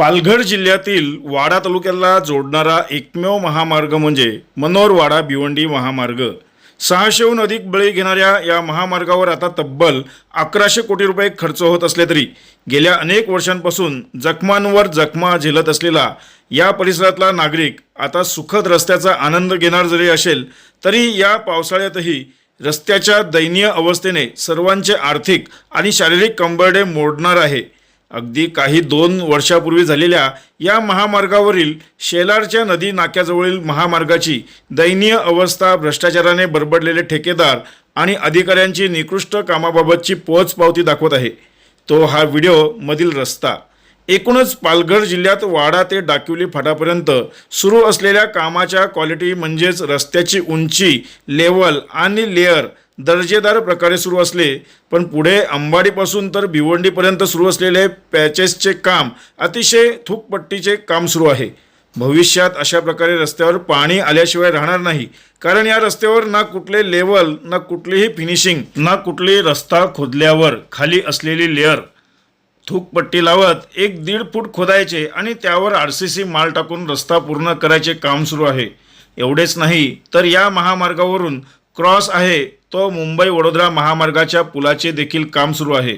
पालघर जिल्ह्यातील वाडा तालुक्याला जोडणारा एकमेव महामार्ग म्हणजे मनोरवाडा भिवंडी महामार्ग. सहाशेहून अधिक बळी घेणाऱ्या या महामार्गावर आता तब्बल अकराशे कोटी रुपये खर्च होत असले तरी गेल्या अनेक वर्षांपासून जखमांवर जखमा झेलत असलेला या परिसरातला नागरिक आता सुखद रस्त्याचा आनंद घेणार जरी असेल तरी या पावसाळ्यातही रस्त्याच्या दयनीय अवस्थेने सर्वांचे आर्थिक आणि शारीरिक कंबरडे मोडणार आहे. अगदी काही दोन वर्षापूर्वी झालेल्या या महामार्गावरील शेलारच्या नदी नाक्याजवळील महामार्गाची दयनीय अवस्था भ्रष्टाचाराने बरबडलेले ठेकेदार आणि अधिकाऱ्यांची निकृष्ट कामाबाबतची पोचपावती दाखवत आहे. तो हा व्हिडिओ मधील रस्ता. एकूणच पालघर जिल्ह्यात वाडा ते डाकिवली फाटापर्यंत सुरू असलेल्या कामाच्या क्वालिटी म्हणजेच रस्त्याची उंची लेवल आणि लेअर दर्जेदार प्रकारे सुरू असले पण पुढे अंबाडीपासून तर भिवंडीपर्यंत सुरू असलेले पॅचेसचे काम अतिशय थुकपट्टीचे काम सुरू आहे. भविष्यात अशा प्रकारे रस्त्यावर पाणी आल्याशिवाय राहणार नाही कारण या रस्त्यावर ना कुठले लेवल ना कुठलीही फिनिशिंग ना कुठली रस्ता खोदल्यावर खाली असलेली लेअर थूकपट्टी लावत एक दीड फूट खोदायचे आणि त्यावर आर सी सी माल टाकून रस्ता पूर्ण करायचे काम सुरू आहे. एवढेच नाही तर या महामार्गावरून क्रॉस आहे तो मुंबई वडोदरा महामार्गाच्या पुलाचे देखील काम सुरू आहे.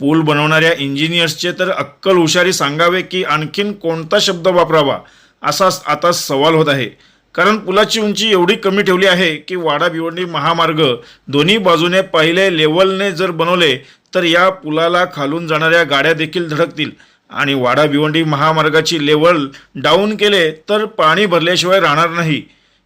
पूल बनवणाऱ्या इंजिनियर्सचे तर अक्कल हुशारी सांगावे की आणखीन कोणता शब्द वापरावा असा आता सवाल होत आहे. कारण पुलाची उंची एवढी कमी ठेवली आहे की वाडा भिवंडी महामार्ग दोन्ही बाजूने पहिले लेवलने जर बनवले तर या पुलाला खालून जाणाऱ्या गाड्या देखील धडकतील. आणि वाडा भिवंडी महामार्गाची लेवल डाऊन केले तर पाणी भरल्याशिवाय राहणार नाही.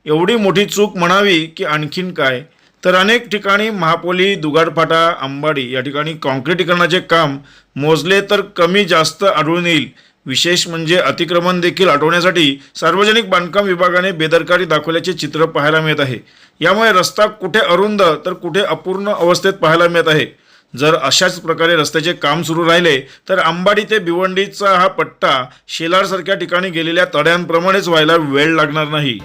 एवढी मोठी चूक म्हणावी की आणखीन काय? तर अनेक ठिकाणी महापोली दुगाडफाटा अंबाडी या ठिकाणी काँक्रिटीकरणाचे काम मोजले तर कमी जास्त आढळून येईल. विशेष म्हणजे अतिक्रमण देखील आठवण्यासाठी सार्वजनिक बांधकाम विभागाने बेदरकारी दाखवल्याचे चित्र पाहायला मिळत आहे. यामुळे रस्ता कुठे अरुंद तर कुठे अपूर्ण अवस्थेत पाहायला मिळत आहे. जर अशाच प्रकारे रस्त्याचे काम सुरू राहिले तर अंबाडी ते भिवंडीचा हा पट्टा शेलारसारख्या ठिकाणी गेलेल्या तड्यांप्रमाणेच व्हायला वेळ लागणार नाही.